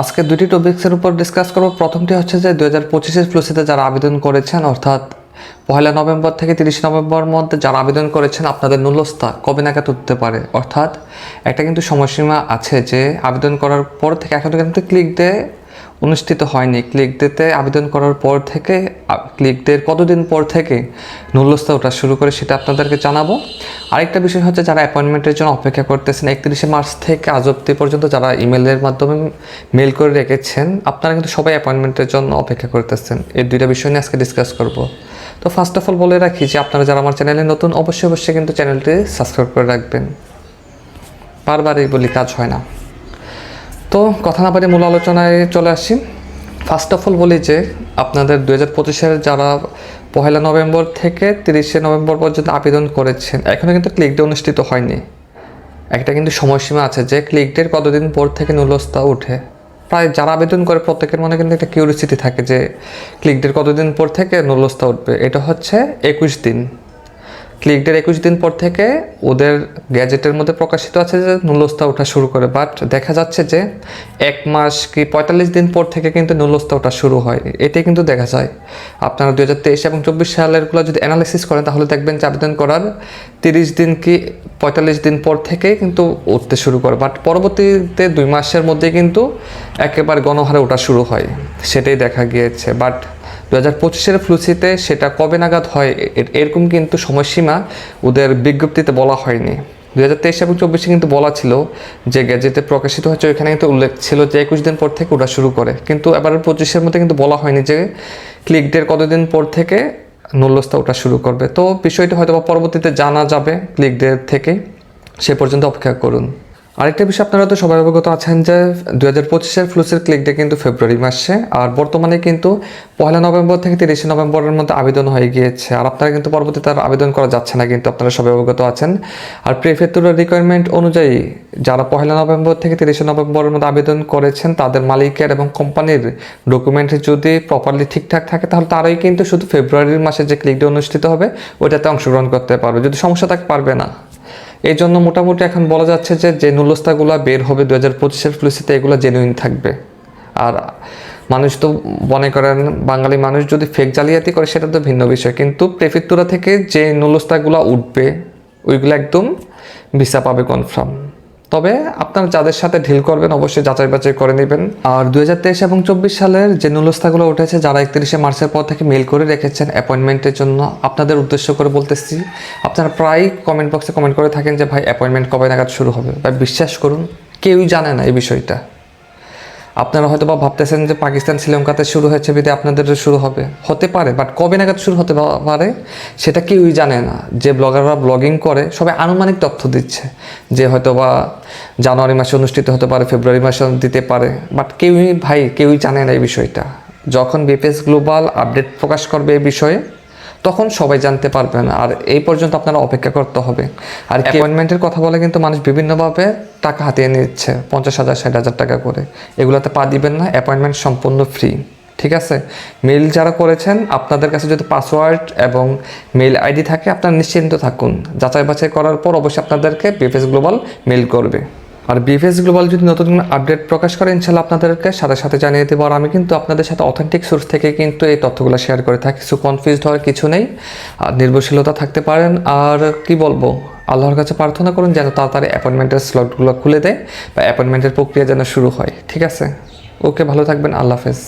আজকে দুটি টপিক্সের উপর ডিসকাস করব। প্রথমটি হচ্ছে যে দু হাজার পঁচিশের ফ্লুসিতে যারা আবেদন করেছেন, অর্থাৎ পয়লা নভেম্বর থেকে তিরিশ নভেম্বর মধ্যে যারা আবেদন করেছেন, আপনাদের নুলস্তা কবে নাগাদ উঠতে পারে? অর্থাৎ একটা কিন্তু সময়সীমা আছে যে, আবেদন করার পর থেকে এখন কিন্তু ক্লিক ডে অনুষ্ঠিত হয়নি। ক্লিক ডেতে আবেদন করার পর থেকে ক্লিক ডের কতদিন পর থেকে ওঠা শুরু করে সেটা আপনাদেরকে জানাব। আরেকটা বিষয় হচ্ছে যারা অ্যাপয়েন্টমেন্টের জন্য অপেক্ষা করতেছেন, একত্রিশে মার্চ থেকে আজ অব্দি পর্যন্ত যারা ইমেলের মাধ্যমে মেল করে রেখেছেন, আপনারা কিন্তু সবাই অ্যাপয়েন্টমেন্টের জন্য অপেক্ষা করতেছেন। এই দুইটা বিষয় নিয়ে আজকে ডিসকাস করব। তো ফার্স্ট অফ অল বলে রাখি যে আপনারা যারা আমার চ্যানেলে নতুন, অবশ্যই অবশ্যই কিন্তু চ্যানেলটি সাবস্ক্রাইব করে রাখবেন। বারবারই বলি, কাজ হয় না। তো কথা না পারি মূল আলোচনায় চলে আসি। ফার্স্ট অফ অল বলি যে, আপনাদের দু হাজার পঁচিশের যারা পহেলা নভেম্বর থেকে তিরিশে নভেম্বর পর্যন্ত আবেদন করেছেন এখনও কিন্তু ক্লিক ডে অনুষ্ঠিত হয়নি। একটা কিন্তু সময়সীমা আছে যে ক্লিক ডের কতদিন পর থেকে নুলস্তা উঠে প্রায় যারা আবেদন করে প্রত্যেকের মনে কিন্তু একটা কিউরিসিটি থাকে যে ক্লিক ডের কতদিন পর থেকে নুলস্তা উঠবে। এটা হচ্ছে একুশ দিন। ক্লিক ডের একুশ দিন পর থেকে ওদের গ্যাজেটের মধ্যে প্রকাশিত আছে যে নুলস্তা ওঠা শুরু করে বাট দেখা যাচ্ছে যে এক মাস কি পঁয়তাল্লিশ দিন পর থেকে কিন্তু নুলস্তা ওঠা শুরু হয়। এটাই কিন্তু দেখা যায়। আপনারা দু হাজার তেইশ এবং চব্বিশ সালেরগুলো যদি অ্যানালাইসিস করেন, তাহলে দেখবেন যে আবেদন করার তিরিশ দিন কি পঁয়তাল্লিশ দিন পর থেকে কিন্তু উঠতে শুরু করে বাট পরবর্তীতে দুই মাসের মধ্যে কিন্তু একেবারে গণহারে ওঠা শুরু হয়। সেটাই দেখা গিয়েছে। বাট দু হাজার পঁচিশের ফ্লুসিতে সেটা কবে নাগাদ হয় এরকম কিন্তু সময়সীমা ওদের বিজ্ঞপ্তিতে বলা হয়নি। দু হাজার তেইশ এবং চব্বিশে কিন্তু বলা ছিল যে গ্যাজেটে প্রকাশিত হয়েছে, ওইখানে কিন্তু উল্লেখ ছিল যে একুশ দিন পর থেকে ওটা শুরু করে। কিন্তু এবার পঁচিশের মধ্যে কিন্তু বলা হয়নি যে ক্লিক ডের কতদিন পর থেকে নুল্যস্তা ওটা শুরু করবে। তো বিষয়টি হয়তো পরবর্তীতে জানা যাবে ক্লিক ডে থেকে। সে পর্যন্ত অপেক্ষা করুন। আরেকটা বিষয় আপনারা তো সবাই অবগত আছেন যে দু হাজার পঁচিশের ফ্লুসের ক্লিক ডে কিন্তু ফেব্রুয়ারি মাসে, আর বর্তমানে কিন্তু পয়লা নভেম্বর থেকে তিরিশে নভেম্বরের মধ্যে আবেদন হয়ে গিয়েছে। আর আপনারা কিন্তু পরবর্তীতে আর আবেদন করা যাচ্ছে না, কিন্তু আপনারা সবাই অবগত আছেন। আর প্রেফেক্টুরার রিকোয়ারমেন্ট অনুযায়ী যারা পয়লা নভেম্বর থেকে তিরিশে নভেম্বরের মধ্যে আবেদন করেছেন, তাদের মালিকের এবং কোম্পানির ডকুমেন্ট যদি প্রপারলি ঠিকঠাক থাকে, তাহলে তারাই কিন্তু শুধু ফেব্রুয়ারির মাসে যে ক্লিক ডে অনুষ্ঠিত হবে, ওইটাতে অংশগ্রহণ করতে পারবে। যদি সমস্যা থাকে, পারবে না। এই জন্য মোটামুটি এখন বলা যাচ্ছে যে যে নুলস্তাগুলো বের হবে দু হাজার পঁচিশের পুলিশিতে, এগুলো জেনুইন থাকবে। আর মানুষ তো মনে করেন, বাঙালি মানুষ যদি ফেক জালিয়াতি করে, সেটা তো ভিন্ন বিষয়। কিন্তু প্রেফিতুরা থেকে যে নুলস্তাগুলো উঠবে, ওইগুলো একদম ভিসা পাবে কনফার্ম তবে আপনার যাদের সাথে ঢিল করবেন, অবশ্যই যাচাই বাছাই করে নেবেন। আর দু হাজার তেইশ এবং চব্বিশ সালের যে নুলস্থাগুলো উঠেছে, যারা একত্রিশে মার্চের পর থেকে মেল করে রেখেছেন অ্যাপয়েন্টমেন্টের জন্য, আপনাদের উদ্দেশ্য করে বলতেছি, আপনারা প্রায় কমেন্ট বক্সে কমেন্ট করে থাকেন যে, ভাই, অ্যাপয়েন্টমেন্ট কবে নাগাদ শুরু হবে? বা বিশ্বাস করুন, কেউই জানে না এই বিষয়টা। আপনারা হয়তো বা ভাবতেছেন যে পাকিস্তান শ্রীলঙ্কাতে শুরু হয়েছে বিদে আপনাদের শুরু হবে। হতে পারে বাট কবে নাগাদ শুরু হতে পারে, সেটা কেউই জানে না। যে ব্লগাররা ব্লগিং করে, সবাই আনুমানিক তথ্য দিচ্ছে যে হয়তো বা জানুয়ারি মাসে অনুষ্ঠিত হতে পারে, ফেব্রুয়ারি মাসে দিতে পারে বাট কেউই, ভাই, কেউই জানে না এই বিষয়টা। যখন বিপিএস গ্লোবাল আপডেট প্রকাশ করবে এই বিষয়ে তখন সবাই জানতে পারবেন আর এই পর্যন্ত আপনারা অপেক্ষা করতে হবে। আর অ্যাপয়েন্টমেন্টের কথা বলে কিন্তু মানুষ বিভিন্নভাবে টাকা হাতিয়ে নিচ্ছে পঞ্চাশ হাজার ষাট হাজার টাকা করে। এগুলোতে পা দিবেন না অ্যাপয়েন্টমেন্ট সম্পূর্ণ ফ্রি ঠিক আছে? মেল যারা করেছেন আপনাদের কাছে যদি পাসওয়ার্ড এবং মেল আইডি থাকে আপনারা নিশ্চিন্ত থাকুন। যাচাই বাছাই করার পর অবশ্যই আপনাদেরকে বিএফএস গ্লোবাল মেল করবে। আর বিএফএস গ্লোবাল যদি নতুন কোনো আপডেট প্রকাশ করে ইনশাল্লাহ আপনাদেরকে সাথে সাথে জানিয়ে দেবো। আর আমি কিন্তু আপনাদের সাথে অথেন্টিক সোর্স থেকে কিন্তু এই তথ্যগুলো শেয়ার করে থাকি। কিছু কনফিউজ হওয়ার কিছু নেই, আর নির্ভরশীলতা থাকতে পারেন। আর কি বলব? আল্লাহর কাছে প্রার্থনা করুন যেন তাড়াতাড়ি অ্যাপয়েন্টমেন্টের স্লটগুলো খুলে দেয় বা অ্যাপয়েন্টমেন্টের প্রক্রিয়া যেন শুরু হয়। ঠিক আছে? ওকে ভালো থাকবেন। আল্লাহ হাফেজ।